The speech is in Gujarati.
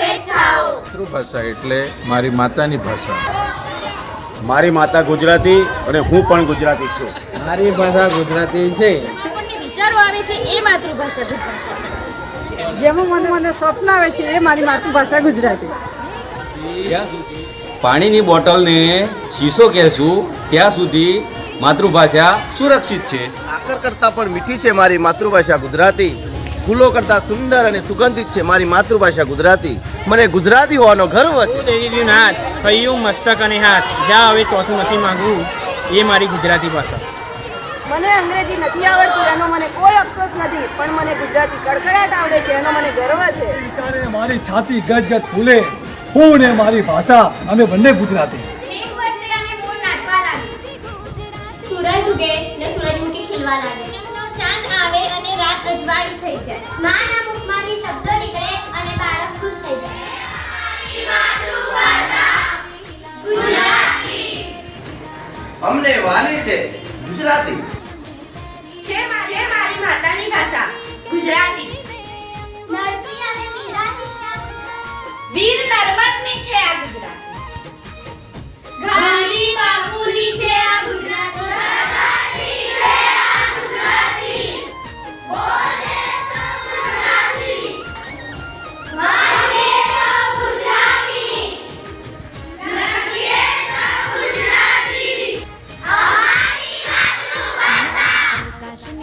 માતૃભાષા એટલે મારી માતાની ભાષા. મારી માતા ગુજરાતી અને હું પણ ગુજરાતી છું. મારી ભાષા ગુજરાતી છે. વિચારો આવે છે એ માતૃભાષા ગુજરાતી જેમાં મને મને સ્વપ્ન આવે છે એ મારી માતૃભાષા ગુજરાતી. પાણીની બોટલને શીશો કહેશું ત્યાં સુધી માતૃભાષા સુરક્ષિત છે. સાકર કરતાં પણ મીઠી છે મારી માતૃભાષા ગુજરાતી. ફૂલો કરતાં સુંદર અને સુગંધિત છે મારી માતૃભાષા ગુજરાતી. મને ગુજરાતી હોવાનો ગર્વ છે. તેરી નાથ કયું મસ્તક અને હાથ. જા હવે ચોથું નથી માંગવું. એ મારી ગુજરાતી ભાષા. મને અંગ્રેજી નથી આવડતું એનો મને કોઈ અફસોસ નથી પણ મને ગુજરાતી કડકડાટ આવડે છે એનો મને ગર્વ છે. વિચારે મારી છાતી ગજગજ ફૂલે. હું ને મારી ભાષા અમે બંને ગુજરાતી. સૂરજ ઉગે ને સૂરજમુખી ખીલવા લાગે. ચાંદ આવે અને રાત અજવાળી થઈ જાય. માના મુખમાંથી શબ્દો નીકળે અને બાળક ખુશ થઈ જાય. અમને વાલી છે ગુજરાતી. છે મારી મારી માતાની ભાષા. ગુજરાતી. નરસિંહ અને મીરાની છે વીર નર્મદની છે 还是你